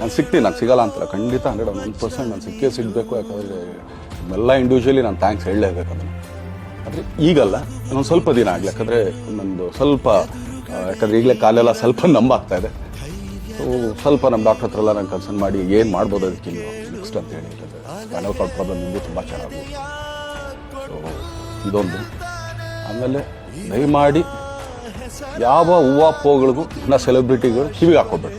ನಾನು ಸಿಗ್ತೀನಿ, ನಾನು ಸಿಗಲ್ಲ ಅಂತಲ್ಲ ಖಂಡಿತ, ಹಂಡ್ರೆಡ್ ಒನ್ ಪರ್ಸೆಂಟ್ ನಾನು ಸಿಕ್ಕೇ ಸಿಗಬೇಕು, ಯಾಕಂದರೆ ಎಲ್ಲ ಇಂಡಿವಿಜುವಲಿ ನಾನು ಥ್ಯಾಂಕ್ಸ್ ಹೇಳಲೇಬೇಕು ಅದನ್ನು. ಆದರೆ ಈಗಲ್ಲ, ಇನ್ನೊಂದು ಸ್ವಲ್ಪ ದಿನ ಆಗಲಿ, ಯಾಕಂದರೆ ನಂದು ಸ್ವಲ್ಪ ಯಾಕಂದರೆ ಈಗಲೇ ಕಾಲೆಲ್ಲ ಸ್ವಲ್ಪ ನಂಬಾಗ್ತಾ ಇದೆ. ಸೊ ಸ್ವಲ್ಪ ನಮ್ಮ ಡಾಕ್ಟರ್ ಹತ್ರ ಎಲ್ಲ ನಾನು ಕನ್ಸರ್ನ್ ಮಾಡಿ ಏನು ಮಾಡ್ಬೋದು ಅದಕ್ಕೆ ನೆಕ್ಸ್ಟ್ ಅಂತ ಹೇಳಿ ಸ್ಪೈನಲ್ ಪ್ರಾಬ್ಲಮ್ ನಿಮಗೂ ತುಂಬ ಚೆನ್ನಾಗಿ ಸೊ ಇದೊಂದು. ಆಮೇಲೆ ದಯಮಾಡಿ ಯಾವ ಹೂವು ಪೋಗಳಿಗೂ ನನ್ನ ಸೆಲೆಬ್ರಿಟಿಗಳು ಕಿವಿಗೆ ಹಾಕೋಬೇಕು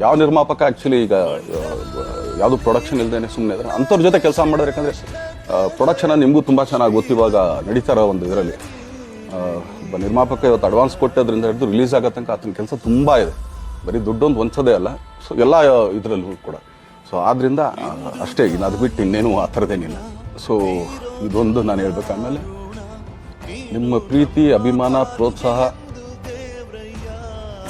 ಯಾವ ನಿರ್ಮಾಪಕ ಆ್ಯಕ್ಚುಲಿ ಈಗ ಯಾವುದು ಪ್ರೊಡಕ್ಷನ್ ಇಲ್ಲದೇನೆ ಸುಮ್ಮನೆ ಇದ್ರೆ, ಅಂಥವ್ರ ಜೊತೆ ಕೆಲಸ ಮಾಡೋದು ಯಾಕಂದರೆ ಪ್ರೊಡಕ್ಷನ್ ನಿಮಗೂ ತುಂಬ ಚೆನ್ನಾಗಿ ಗೊತ್ತಿವಾಗ ನಡೀತಾ ಇರೋ ಒಂದು ಇದರಲ್ಲಿ. ಒಬ್ಬ ನಿರ್ಮಾಪಕ ಇವತ್ತು ಅಡ್ವಾನ್ಸ್ ಕೊಟ್ಟೋದ್ರಿಂದ ಹಿಡಿದು ರಿಲೀಸ್ ಆಗೋ ತನಕ ಆತನ ಕೆಲಸ ತುಂಬ ಇದೆ. ಬರೀ ದುಡ್ಡೊಂದು ಒಂದ್ಸದೇ ಅಲ್ಲ, ಸೊ ಎಲ್ಲ ಇದರಲ್ಲೂ ಕೂಡ. ಸೊ ಆದ್ದರಿಂದ ಅಷ್ಟೇ ಇನ್ನು ಅದು ಬಿಟ್ಟು ಇನ್ನೇನು ಆ ಥರದೇನಿಲ್ಲ ಸೊ ಇದೊಂದು ನಾನು ಹೇಳ್ಬೇಕು ಆಮೇಲೆ ನಿಮ್ಮ ಪ್ರೀತಿ, ಅಭಿಮಾನ, ಪ್ರೋತ್ಸಾಹ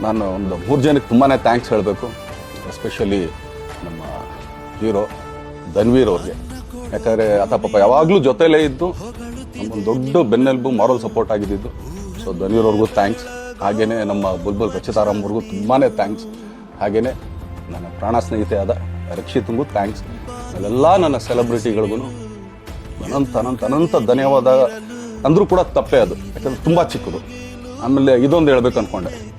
ನಾನು ಒಂದು ಮೂರು ಜನಕ್ಕೆ ತುಂಬಾ ಥ್ಯಾಂಕ್ಸ್ ಹೇಳಬೇಕು ಎಸ್ಪೆಷಲಿ ನಮ್ಮ ಹೀರೋ ಧನ್ವೀರ್ ಅವ್ರಿಗೆ. ಯಾಕಂದರೆ ಆತ ಪಾಪ ಯಾವಾಗಲೂ ಜೊತೆಲೇ ಇದ್ದು ನಮ್ಮೊಂದು ದೊಡ್ಡ ಬೆನ್ನೆಲುಬು ಮಾರಲ್ ಸಪೋರ್ಟ್ ಆಗಿದ್ದು ಸೊ ಧನ್ವೀರ್ ಅವ್ರಿಗೂ ಥ್ಯಾಂಕ್ಸ್ ಹಾಗೆಯೇ ನಮ್ಮ ಬುಲ್ಬುಲ್ ರಚಿತಾರಾಮ್ ಅವ್ರಿಗೂ ತುಂಬಾ ಥ್ಯಾಂಕ್ಸ್ ಹಾಗೆಯೇ ನನ್ನ ಪ್ರಾಣ ಸ್ನೇಹಿತೆ ಆದ ರಕ್ಷಿತ್ಗೂ ಥ್ಯಾಂಕ್ಸ್ ಅಲ್ಲೆಲ್ಲ ನನ್ನ ಸೆಲೆಬ್ರಿಟಿಗಳಿಗೂ ಅನಂತ ಅನಂತ ಅನಂತ ಧನ್ಯವಾದ ಅಂದರೂ ಕೂಡ ತಪ್ಪೇ ಅದು. ಯಾಕಂದ್ರೆ ತುಂಬ ಚಿಕ್ಕದು. ಆಮೇಲೆ ಇದೊಂದು ಹೇಳ್ಬೇಕು ಅನ್ಕೊಂಡೆ.